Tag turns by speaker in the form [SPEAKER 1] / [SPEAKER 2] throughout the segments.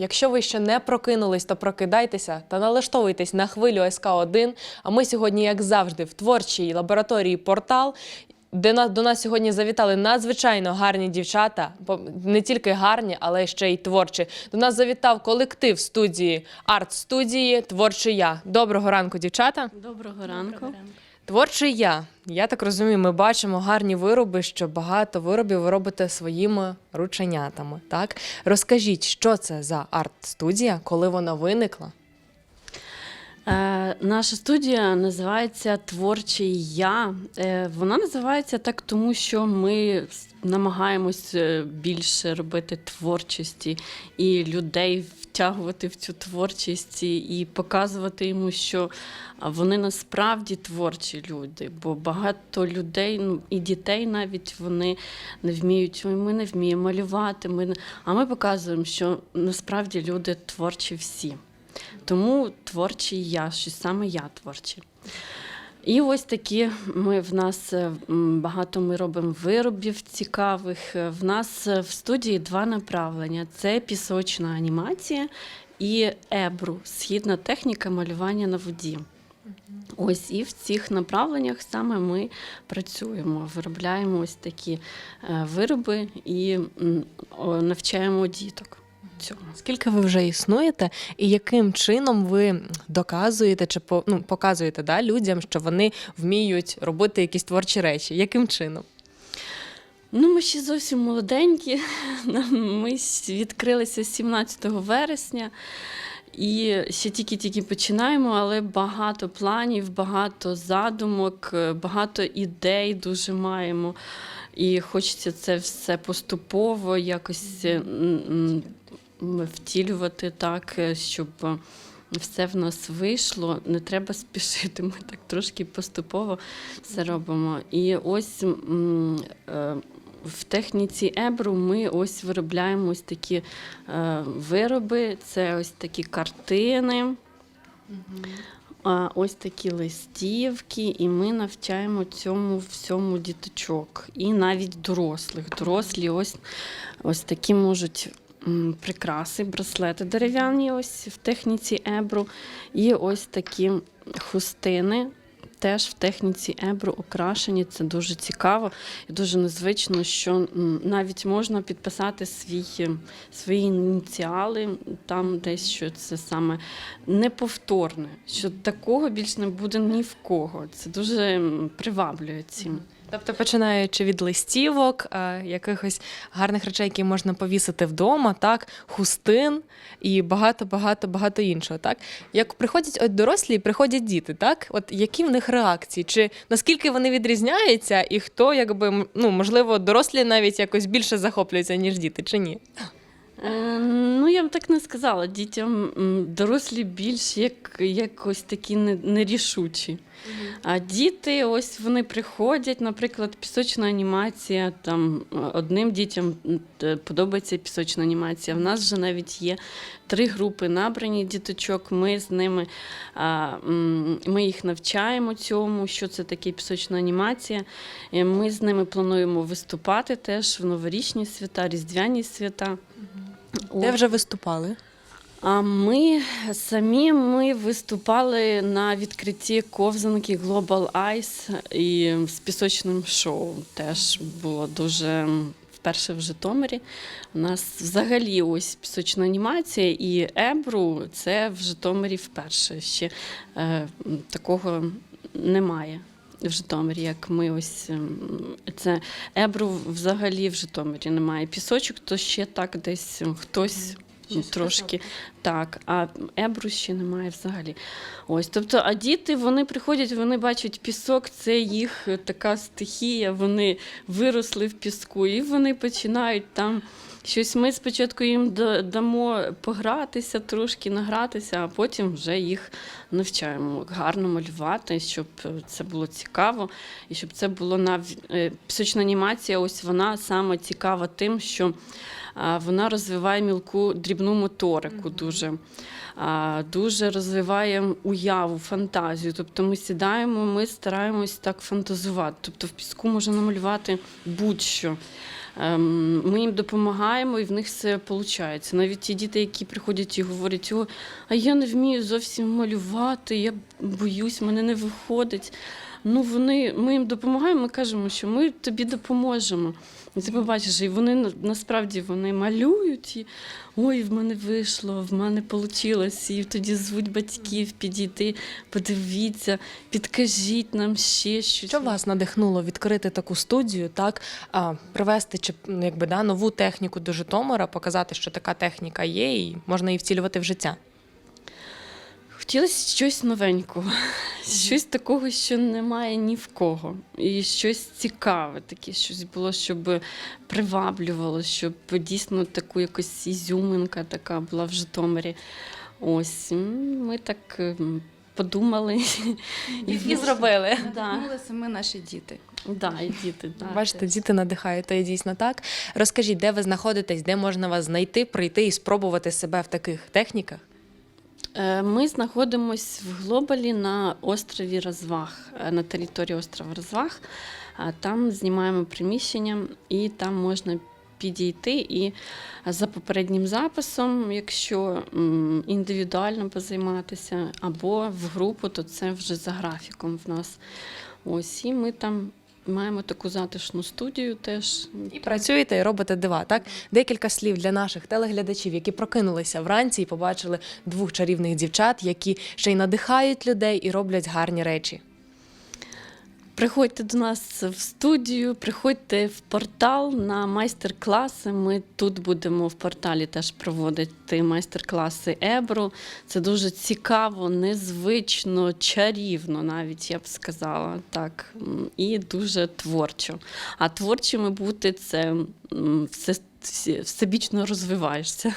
[SPEAKER 1] Якщо ви ще не прокинулись, то прокидайтеся та налаштовуйтесь на хвилю СК 1 А ми сьогодні, як завжди, в творчій лабораторії портал. Де до нас сьогодні завітали надзвичайно гарні дівчата, не тільки гарні, але ще й творчі. До нас завітав колектив студії арт-студії Творчий я. Доброго ранку, дівчата.
[SPEAKER 2] Доброго ранку.
[SPEAKER 1] Творчий я. Я так розумію, ми бачимо гарні вироби, що багато виробів ви робите своїми рученятами. Так розкажіть, що це за арт-студія, коли вона виникла?
[SPEAKER 2] Е, наша студія називається Творчий я. Е, вона називається так, тому що ми намагаємось е, більше робити творчості і людей втягувати в цю творчість і- показувати йому, що вони насправді творчі люди. Бо багато людей, ну і дітей навіть вони не вміють. Ми не вміємо малювати. Ми не... А ми показуємо, що насправді люди творчі всі. Тому творчий я, що саме я творчий. І ось такі ми в нас е, багато ми робимо виробів цікавих. Е, В нас е, в студії два направлення: це пісочна анімація і ебру, східна техніка малювання на воді. Ось і в цих направленнях саме ми працюємо, виробляємо ось такі вироби і навчаємо діток цього.
[SPEAKER 1] Скільки ви вже існуєте, і яким чином ви доказуєте чи по- ну, показуєте да, людям, що вони вміють робити якісь творчі речі? Яким чином?
[SPEAKER 2] Ну, ми ще зовсім молоденькі. Ми відкрилися 17 вересня. І ще тільки-тільки починаємо, але багато планів, багато задумок, е, багато ідей дуже маємо. І хочеться це все поступово якось е, втілювати так, е, щоб е, все в нас вийшло. Не треба спішити. Ми так трошки поступово все робимо. І ось е, в техніці ебру ми ось виробляємо ось такі вироби. Це ось такі картини. Ось такі листівки, і ми навчаємо цьому всьому діточок, і навіть дорослих. Дорослі ось, ось такі можуть прикраси, браслети дерев'яні, ось в техніці ебру, і ось такі хустини. Теж в техніці ебру окрашені. Це дуже цікаво і дуже незвично, що навіть можна підписати свій, свої ініціали, там десь що це саме неповторне, що такого більш не буде ні в кого. Це дуже приваблює цим.
[SPEAKER 1] Тобто, починаючи від листівок, е, якихось гарних речей, які можна повісити вдома, так, хустин і багато, багато, багато іншого. Так, як приходять от дорослі, приходять діти, так, от які в них реакції? Чи наскільки вони відрізняються, і хто, якби ну можливо, дорослі навіть якось більше захоплюються, ніж діти, чи ні?
[SPEAKER 2] Е, ну, я б так не сказала. Дітям дорослі більш як, якось такі не- нерішучі. А діти, ось вони приходять, наприклад, пісочна анімація. Там е, одним дітям подобається пісочна анімація. В нас вже навіть є три групи набрані діточок. Ми з ними а, ми їх навчаємо цьому, що це таке пісочна анімація. Ми з ними плануємо виступати теж в новорічні свята, різдвяні свята.
[SPEAKER 1] Де вже виступали?
[SPEAKER 2] А ми самі ми виступали на відкритті ковзанки Global Ice і з пісочним шоу. Теж було дуже вперше в Житомирі. У нас взагалі ось пісочна анімація і Ебру це в Житомирі вперше. Ще е, такого немає. В Житомирі, як ми ось ем, це Ебру взагалі в Житомирі немає. Пісочок, то ще так десь ем, хтось трошки так, а ебру ще немає взагалі. Ось, тобто, а діти вони приходять, вони бачать пісок, це їх е, така стихія, вони виросли в піску, і вони починають там. Щось ми спочатку їм дамо погратися, трошки награтися, а потім вже їх навчаємо гарно малювати, щоб це було цікаво, і щоб це було на пісочна анімація. Ось вона саме цікава тим, що вона розвиває мілку дрібну моторику дуже. Дуже розвиває уяву, фантазію. Тобто ми сідаємо, ми стараємось так фантазувати. Тобто в піску можна намалювати будь-що. Ем, ми їм допомагаємо, і в них все виходить. Навіть ті діти, які приходять і говорять, о, а я не вмію зовсім малювати, я боюсь, мене не виходить. Ну, вони, ми їм допомагаємо, ми кажемо, що ми тобі допоможемо. І ти побачиш, і вони на- насправді вони малюють, і ой, в мене вийшло, в мене вийшло. І тоді звуть батьків підійти, подивіться, підкажіть нам ще щось.
[SPEAKER 1] Що вас надихнуло відкрити таку студію, так а, привезти чи ну, якби да нову техніку до Житомира, показати, що така техніка є, і можна її втілювати в життя?
[SPEAKER 2] Хотілося щось новенького, щось такого, що немає ні в кого. І щось цікаве, таке щось було, щоб приваблювало, щоб дійсно таку якось ізюминка така була в Житомирі. Ось ми так подумали.
[SPEAKER 1] І зробили.
[SPEAKER 2] Да.
[SPEAKER 3] Надихнулися ми наші діти.
[SPEAKER 2] Да, і діти, да,
[SPEAKER 1] Бачите,
[SPEAKER 2] теж.
[SPEAKER 1] діти надихають, то є дійсно так. Розкажіть, де ви знаходитесь, де можна вас знайти, прийти і спробувати себе в таких техніках?
[SPEAKER 2] Е, Ми знаходимося в Глобалі на острові Розваг, е, на території острова Розваг. А Там знімаємо приміщення, і там можна підійти і за попереднім записом, якщо індивідуально позайматися, або в групу, то це вже за графіком в нас. Ось і ми там маємо таку затишну студію теж.
[SPEAKER 1] І працюєте і робите дива. Так, декілька слів для наших телеглядачів, які прокинулися вранці і побачили двох чарівних дівчат, які ще й надихають людей і роблять гарні речі.
[SPEAKER 2] Приходьте до нас в студію, приходьте в портал на майстер-класи. Ми тут будемо в порталі теж проводити майстер-класи Ебру. Це дуже цікаво, незвично, чарівно, навіть я б сказала так. І дуже творчо. А творчими бути це все, всебічно розвиваєшся.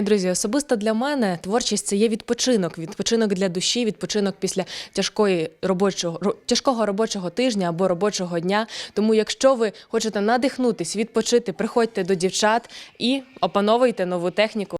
[SPEAKER 1] Друзі, особисто для мене творчість це є відпочинок, відпочинок для душі, відпочинок після тяжкої робочого ро- тяжкого робочого тижня або робочого дня. Тому, якщо ви хочете надихнутись, відпочити, приходьте до дівчат і опановуйте нову техніку.